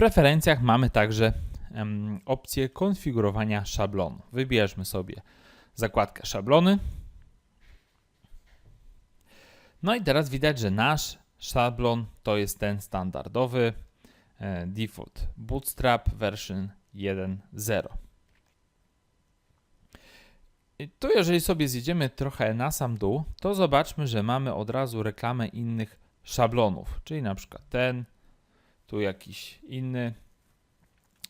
preferencjach mamy także opcję konfigurowania szablonu. Wybierzmy sobie zakładkę szablony. No i teraz widać, że nasz szablon to jest ten standardowy e, default Bootstrap version 1.0. I Tu jeżeli sobie zjedziemy trochę na sam dół, to zobaczmy, że mamy od razu reklamę innych szablonów, czyli na przykład ten, tu jakiś inny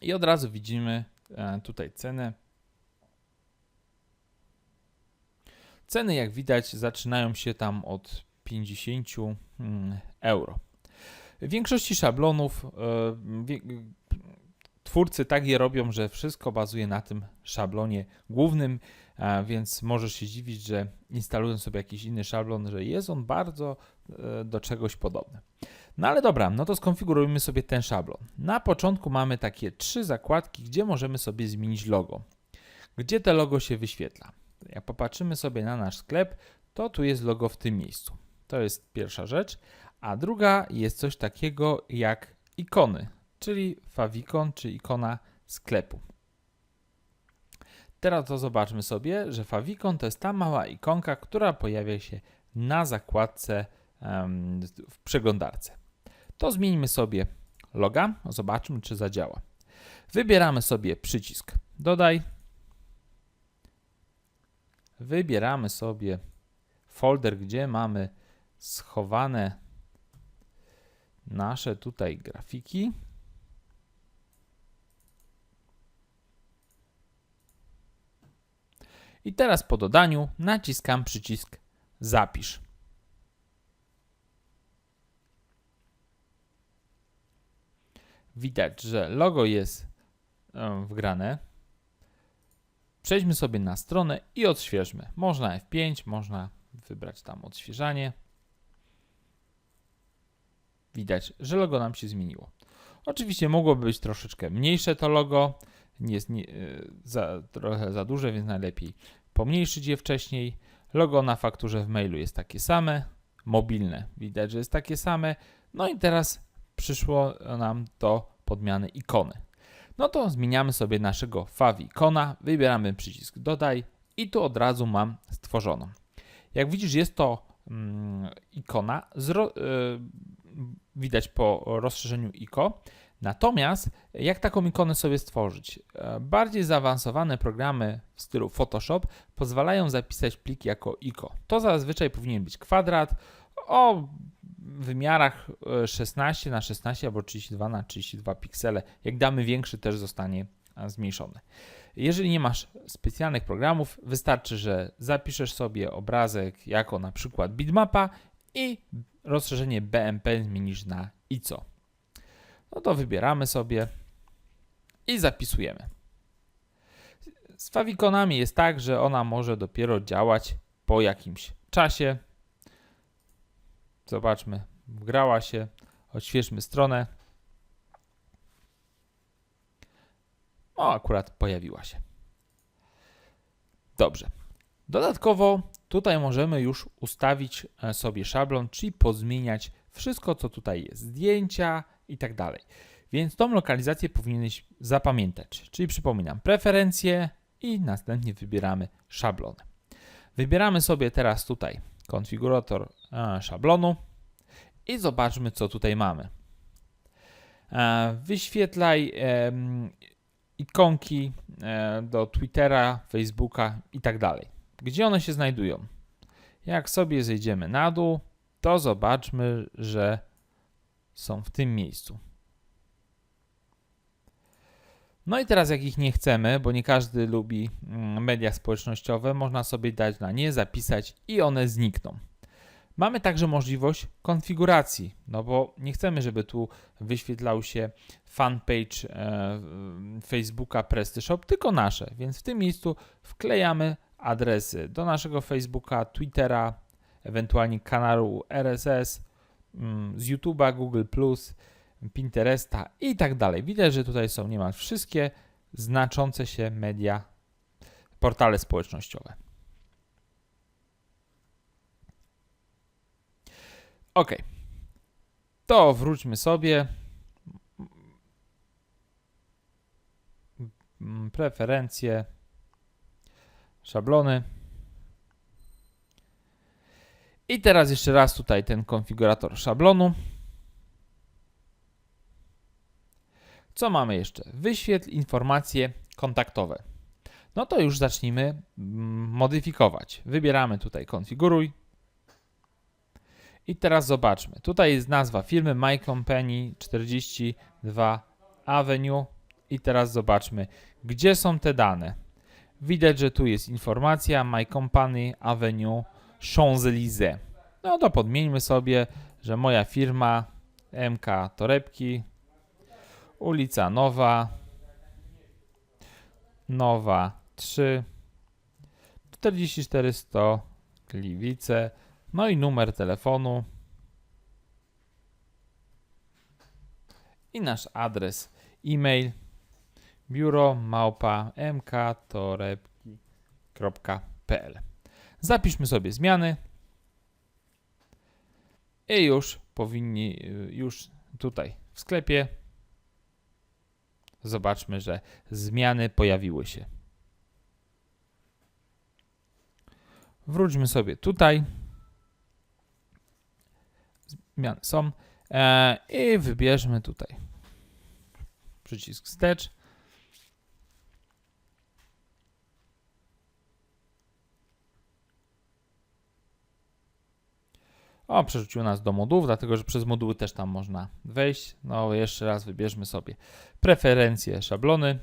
i od razu widzimy e, tutaj cenę. Ceny jak widać zaczynają się tam od 50 mm, euro. W większości szablonów e, twórcy tak je robią, że wszystko bazuje na tym szablonie głównym, więc możesz się dziwić, że instalując sobie jakiś inny szablon, że jest on bardzo e, do czegoś podobny. No ale dobra, no to skonfigurujmy sobie ten szablon. Na początku mamy takie trzy zakładki, gdzie możemy sobie zmienić logo. Gdzie te logo się wyświetla? Jak popatrzymy sobie na nasz sklep, to tu jest logo w tym miejscu. To jest pierwsza rzecz. A druga jest coś takiego jak ikony, czyli favicon, czy ikona sklepu. Teraz to zobaczmy sobie, że favicon to jest ta mała ikonka, która pojawia się na zakładce w przeglądarce. To zmieńmy sobie loga, zobaczmy czy zadziała. Wybieramy sobie przycisk dodaj. Wybieramy sobie folder, gdzie mamy schowane nasze tutaj grafiki. I teraz po dodaniu naciskam przycisk zapisz. Widać, że logo jest e, wgrane. Przejdźmy sobie na stronę i odświeżmy. Można F5, można wybrać tam odświeżanie. Widać, że logo nam się zmieniło. Oczywiście mogłoby być troszeczkę mniejsze to logo, jest nie, y, za, trochę za duże, więc najlepiej pomniejszyć je wcześniej. Logo na fakturze w mailu jest takie same, mobilne widać, że jest takie same. No i teraz przyszło nam do podmiany ikony. No to zmieniamy sobie naszego fav ikona, wybieramy przycisk dodaj i tu od razu mam stworzoną. Jak widzisz jest to mm, ikona, y, widać po rozszerzeniu ICO. Natomiast jak taką ikonę sobie stworzyć? E, Bardziej zaawansowane programy w stylu Photoshop pozwalają zapisać plik jako ICO. To zazwyczaj powinien być kwadrat o wymiarach e, 16 na 16 albo 32 na 32 piksele. Jak damy większy, też zostanie e, zmniejszony. Jeżeli nie masz specjalnych programów, wystarczy, że zapiszesz sobie obrazek jako na przykład bitmapa i rozszerzenie BMP zmienisz na ICO. No to wybieramy sobie i zapisujemy. Z fawikonami jest tak, że ona może dopiero działać po jakimś czasie. Zobaczmy, wgrała się. Odświeżmy stronę. O, akurat pojawiła się. Dobrze. Dodatkowo tutaj możemy już ustawić e, sobie szablon, czyli pozmieniać wszystko, co tutaj jest, zdjęcia i tak dalej. Więc tą lokalizację powinieneś zapamiętać. Czyli przypominam, preferencje i następnie wybieramy szablony. Wybieramy sobie teraz tutaj konfigurator e, szablonu i zobaczmy, co tutaj mamy. E, Wyświetlaj em, ikonki e, do Twittera, Facebooka i tak dalej. Gdzie one się znajdują? Jak sobie zejdziemy na dół, to zobaczmy, że są w tym miejscu. No i teraz jak ich nie chcemy, bo nie każdy lubi mm, media społecznościowe, można sobie dać na nie, zapisać i one znikną. Mamy także możliwość konfiguracji, no bo nie chcemy, żeby tu wyświetlał się fanpage e, Facebooka PrestaShop, tylko nasze, więc w tym miejscu wklejamy adresy do naszego Facebooka, Twittera, ewentualnie kanału RSS, mm, z YouTube'a, Google+, Pinteresta i tak dalej. Widać, że tutaj są niemal wszystkie znaczące się media, portale społecznościowe. Ok. To wróćmy sobie. preferencje, szablony. I teraz jeszcze raz tutaj ten konfigurator szablonu. Co mamy jeszcze? Wyświetl informacje kontaktowe. No to już zacznijmy mm, modyfikować. Wybieramy tutaj konfiguruj. I teraz zobaczmy. Tutaj jest nazwa firmy My Company 42 Avenue. I teraz zobaczmy, gdzie są te dane. Widać, że tu jest informacja My Company Avenue Champs-Élysées. No to podmieńmy sobie, że moja firma MK Torebki, ulica Nowa, Nowa 3, 44 100 Gliwice, no i numer telefonu. I nasz adres. E-mail. biuro małpa mktorebki.pl Zapiszmy sobie zmiany. I już powinni, y, już tutaj w sklepie zobaczmy, że zmiany pojawiły się. Wróćmy sobie tutaj. Zmiany są. E, I wybierzmy tutaj przycisk wstecz. O, przerzucił nas do modułów, dlatego że przez moduły też tam można wejść. No, jeszcze raz wybierzmy sobie preferencje, szablony.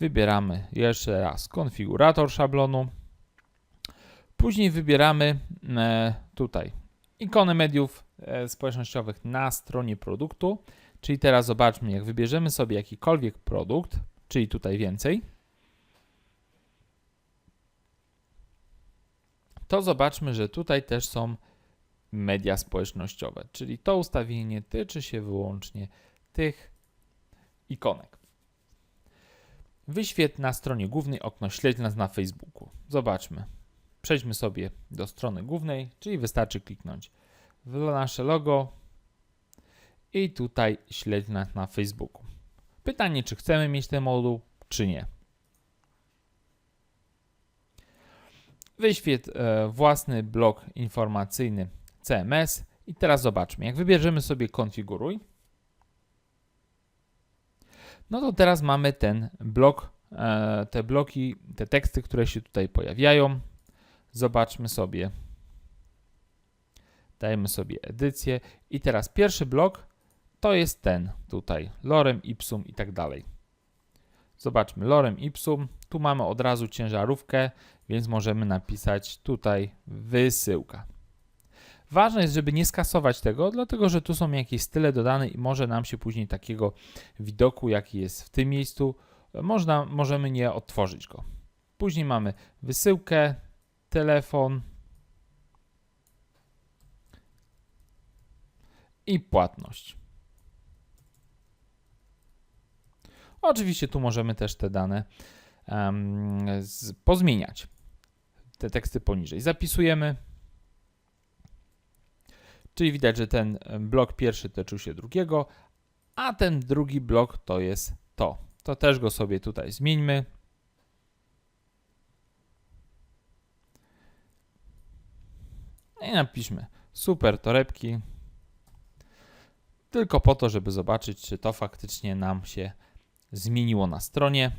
Wybieramy jeszcze raz konfigurator szablonu. Później wybieramy e, tutaj ikony mediów e, społecznościowych na stronie produktu. Czyli teraz zobaczmy, jak wybierzemy sobie jakikolwiek produkt, czyli tutaj więcej, to zobaczmy, że tutaj też są media społecznościowe, czyli to ustawienie tyczy się wyłącznie tych ikonek. Wyświetl na stronie głównej okno śledź nas na Facebooku. Zobaczmy. Przejdźmy sobie do strony głównej, czyli wystarczy kliknąć w nasze logo i tutaj śledź nas na Facebooku. Pytanie, czy chcemy mieć ten moduł, czy nie. Wyświetl e, własny blok informacyjny CMS i teraz zobaczmy. Jak wybierzemy sobie konfiguruj, no to teraz mamy ten blok, e, te bloki, te teksty, które się tutaj pojawiają. Zobaczmy sobie. Dajemy sobie edycję i teraz pierwszy blok to jest ten tutaj, lorem ipsum i tak dalej. Zobaczmy, lorem ipsum, tu mamy od razu ciężarówkę, więc możemy napisać tutaj wysyłka. Ważne jest, żeby nie skasować tego, dlatego że tu są jakieś style dodane i może nam się później takiego widoku, jaki jest w tym miejscu, można, możemy nie odtworzyć go. Później mamy wysyłkę, telefon i płatność. Oczywiście tu możemy też te dane um, z, pozmieniać. Te teksty poniżej. Zapisujemy. Czyli widać, że ten blok pierwszy tyczył się drugiego, a ten drugi blok to jest to. To też go sobie tutaj zmieńmy. I napiszmy super torebki. Tylko po to, żeby zobaczyć, czy to faktycznie nam się zmieniło na stronie.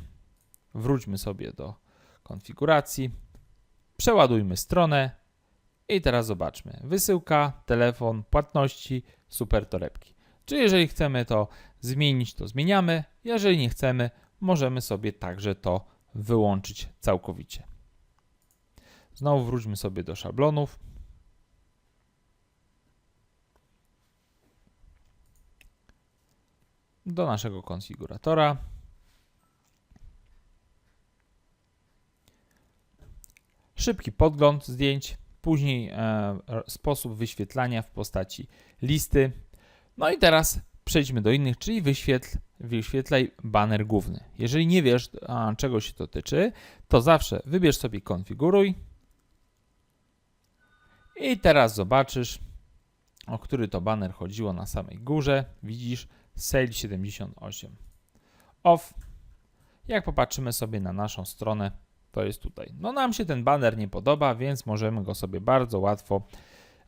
Wróćmy sobie do konfiguracji. Przeładujmy stronę i teraz zobaczmy. Wysyłka, telefon, płatności, super torebki. Czy jeżeli chcemy to zmienić, to zmieniamy. Jeżeli nie chcemy, możemy sobie także to wyłączyć całkowicie. Znowu wróćmy sobie do szablonów. Do naszego konfiguratora. Szybki podgląd zdjęć, później e, sposób wyświetlania w postaci listy. No i teraz przejdźmy do innych, czyli wyświetl, wyświetlaj baner główny. Jeżeli nie wiesz, a, czego się to tyczy, to zawsze wybierz sobie konfiguruj i teraz zobaczysz, o który to banner chodziło na samej górze. Widzisz, sale 78 off. Jak popatrzymy sobie na naszą stronę, to jest tutaj. No nam się ten banner nie podoba, więc możemy go sobie bardzo łatwo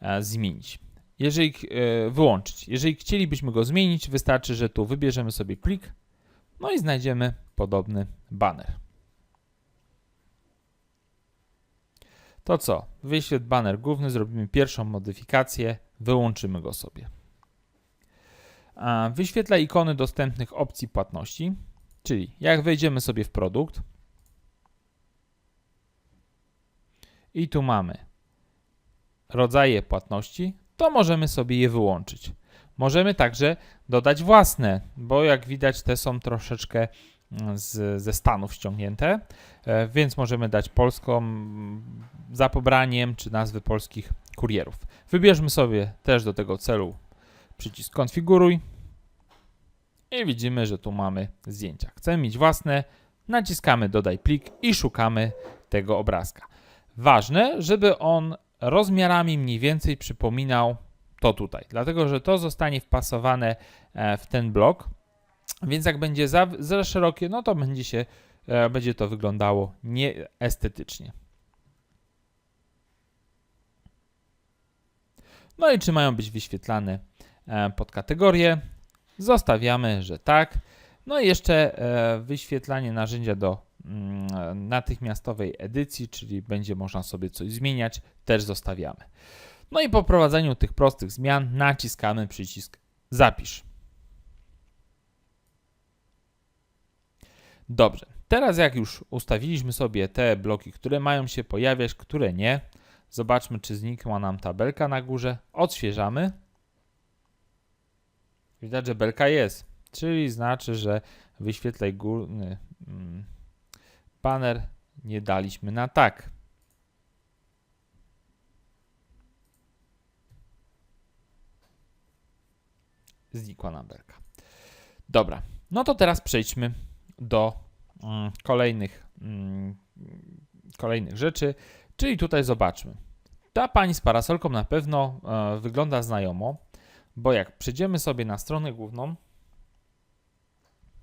e, zmienić. Jeżeli e, wyłączyć. Jeżeli chcielibyśmy go zmienić, wystarczy, że tu wybierzemy sobie plik, no i znajdziemy podobny banner. To co? Wyświetl banner główny, zrobimy pierwszą modyfikację, wyłączymy go sobie. Wyświetla ikony dostępnych opcji płatności, czyli jak wejdziemy sobie w produkt i tu mamy rodzaje płatności, to możemy sobie je wyłączyć. Możemy także dodać własne, bo jak widać te są troszeczkę mm, z, ze Stanów ściągnięte, e, więc możemy dać polską za pobraniem czy nazwy polskich kurierów. Wybierzmy sobie też do tego celu przycisk konfiguruj i widzimy, że tu mamy zdjęcia. Chcemy mieć własne, naciskamy dodaj plik i szukamy tego obrazka. Ważne, żeby on rozmiarami mniej więcej przypominał to tutaj, dlatego że to zostanie wpasowane e, w ten blok, więc jak będzie za, za szerokie, no to będzie się e, będzie to wyglądało nieestetycznie. No i czy mają być wyświetlane e, podkategorie? Zostawiamy, że tak. No i jeszcze e, wyświetlanie narzędzia do mm, natychmiastowej edycji, czyli będzie można sobie coś zmieniać, też zostawiamy. No i po prowadzeniu tych prostych zmian naciskamy przycisk Zapisz. Dobrze, teraz jak już ustawiliśmy sobie te bloki, które mają się pojawiać, które nie, zobaczmy czy znikła nam tabelka na górze, odświeżamy. Widać, że belka jest, czyli znaczy, że wyświetlaj górny mm, banner nie daliśmy na tak. Znikła nam belka. Dobra, no to teraz przejdźmy do mm, kolejnych, mm, kolejnych rzeczy, czyli tutaj zobaczmy. Ta pani z parasolką na pewno e, wygląda znajomo, bo jak przejdziemy sobie na stronę główną,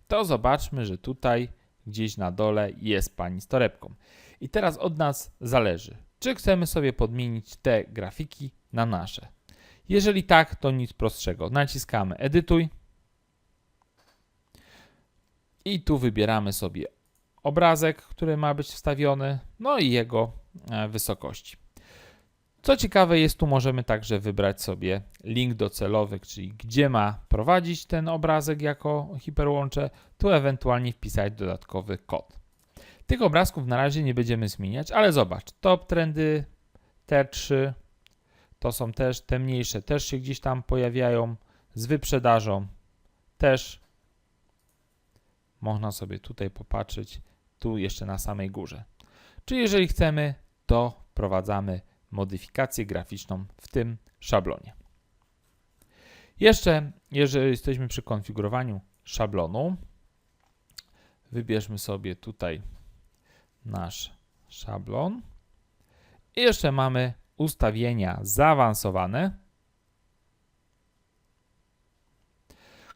to zobaczmy, że tutaj gdzieś na dole jest pani z torebką. I teraz od nas zależy, czy chcemy sobie podmienić te grafiki na nasze. Jeżeli tak, to nic prostszego. Naciskamy edytuj i tu wybieramy sobie obrazek, który ma być wstawiony, no i jego e, wysokości. Co ciekawe jest, tu możemy także wybrać sobie link docelowy, czyli gdzie ma prowadzić ten obrazek jako hiperłącze, tu ewentualnie wpisać dodatkowy kod. Tych obrazków na razie nie będziemy zmieniać, ale zobacz, top trendy, te trzy, to są też te mniejsze, też się gdzieś tam pojawiają z wyprzedażą, też można sobie tutaj popatrzeć, tu jeszcze na samej górze. Czyli jeżeli chcemy, to wprowadzamy modyfikację graficzną w tym szablonie. Jeszcze, jeżeli jesteśmy przy konfigurowaniu szablonu, wybierzmy sobie tutaj nasz szablon i jeszcze mamy ustawienia zaawansowane,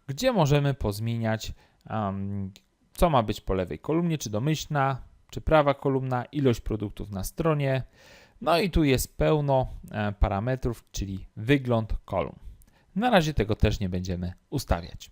gdzie możemy pozmieniać, um, co ma być po lewej kolumnie, czy domyślna, czy prawa kolumna, ilość produktów na stronie, no i tu jest pełno e, parametrów, czyli wygląd kolumn. Na razie tego też nie będziemy ustawiać.